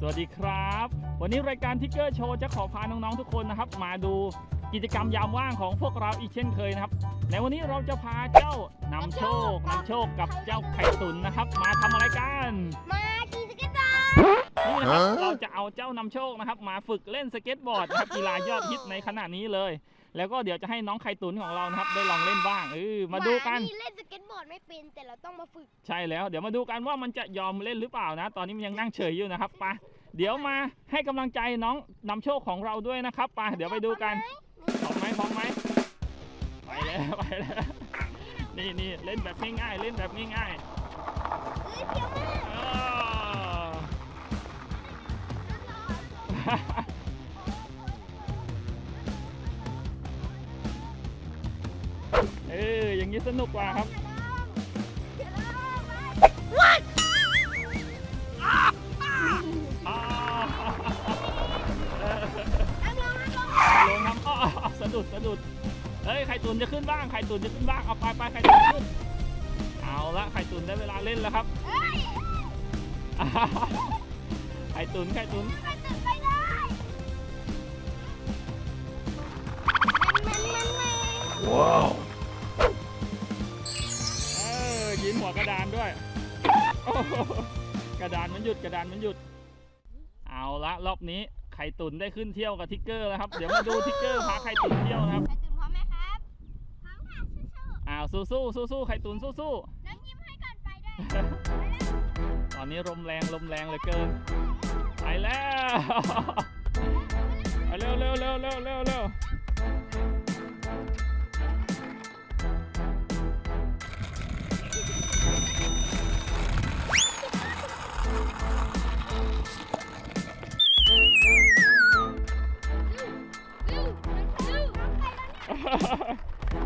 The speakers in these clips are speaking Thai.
สวัสดีครับ วันนี้รายการทิกเกอร์โชว์จะขอพาน้องๆทุกคนนะครับ มาดูกิจกรรมยามว่างของพวกเราอีกเช่นเคยนะครับ ในวันนี้เราจะพาเจ้านำโชคนำโชคกับเจ้าไข่ตุนนะครับ มาทำอะไรกัน มาขี่สเก็ตบอร์ด นี่นะครับฮะเราจะเอาเจ้านำโชคนะครับ มาฝึกเล่นสเก็ตบอร์ดนะครับกีฬายอดฮิตในขณะนี้เลย แล้วก็เดี๋ยวจะให้น้องไข่ตุนของเรานะครับ ได้ลองเล่นบ้างเออมาดูกันหเล่นสเก็ตบอร์ดไม่เป็นแต่เราต้องมาฝึกใช่แล้วเดี๋ยวมาดูกันว่ามันจะยอมเล่นหรือเปล่านะ ตอนนี้มันยังนั่งเฉยอยู่นะครับไปะเดี๋ยวมาให้กำลังใจน้องนำโชคของเราด้วยนะครับไปเดี๋ยวไปดูกันพร้อมไหมพร้อมไหมไปแล้วไปแล้วนี่นี่เล่นแบบง่ายๆเล่นแบบง่ายเอ้ยเพียวมากๆ อออย่างนี้สนุกกว่าครับอย่าลองอย่าลองไปอ้าวน้ำลงน้ำลงลงน้ำอ้อสะดุดสะดุดเฮ้ยไข่ตุนจะขึ้นบ้างไข่ตุนจะขึ้นบ้างเอาไปไปไข่ตุนขึ้นเอาละไข่ตุนได้เวลาเล่นแล้วครับเอ้ยไข่ตุนไข่ตุนไปตึกไปได้มันมันมันว้าว หัวกระดานด้วยโอ้โหกระดานมันหยุดกระดานมันหยุด เอาละรอบนี้ไข่ตุนได้ขึ้นเที่ยวกับทิกเกอร์แล้วครับ เดี๋ยวมาดูทิกเกอร์พาไข่ตุนเที่ยวนะครับไปตึกพร้อมไหมครับพร้อมค่ะสู้อ้าวสู้สู้สู้สู้ๆไข่ตุนสู้สู้ๆน้องยิ้มให้ก่อนไปได้ๆตอนนี้ลมแรงลมแรงเหลือเกินไปแล้วไปเร็วเร็วเร็วเร็วเร็ว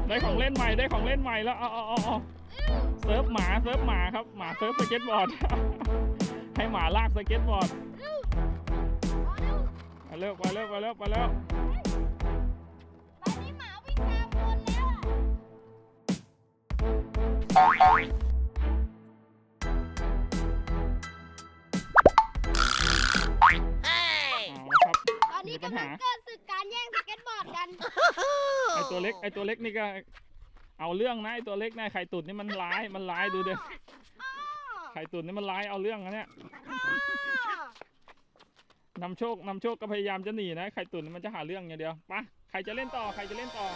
ได้ของเล่นใหม่ได้ของเล่นใหม่แล้วเอาเอาเอาเอาเซิร์ฟหมาเซิร์ฟหมาครับหมาเซิร์ฟสเก็ตบอร์ดให้หมาลากสเก็ตบอร์ดอ๋อลูกไปเร็วไปเร็วไปเร็วไปเร็วตอนนี้หมาวิ่งตามคนแล้วอะเอาละครับตอนนี้มีปัญกำลัหางเกิดศึกการแย่งสเก็ตบอร์ดกัน ไอตัวเล็กไอตัวเล็กนี่ก็ เอาเรื่องนะไอตัวเล็กนะไข่ตุ่นนี่มันร้ายมันร้ายดูเดิไข่ตุ่นนี่มันร้ายเอาเรื่องนะเนี่ยนำโชคนำโชคก็พยายามจะหนีนะไข่ตุ่นนี่มันจะหาเรื่องอย่างเดียวปะใครจะเล่นต่อใครจะเล่นต่อ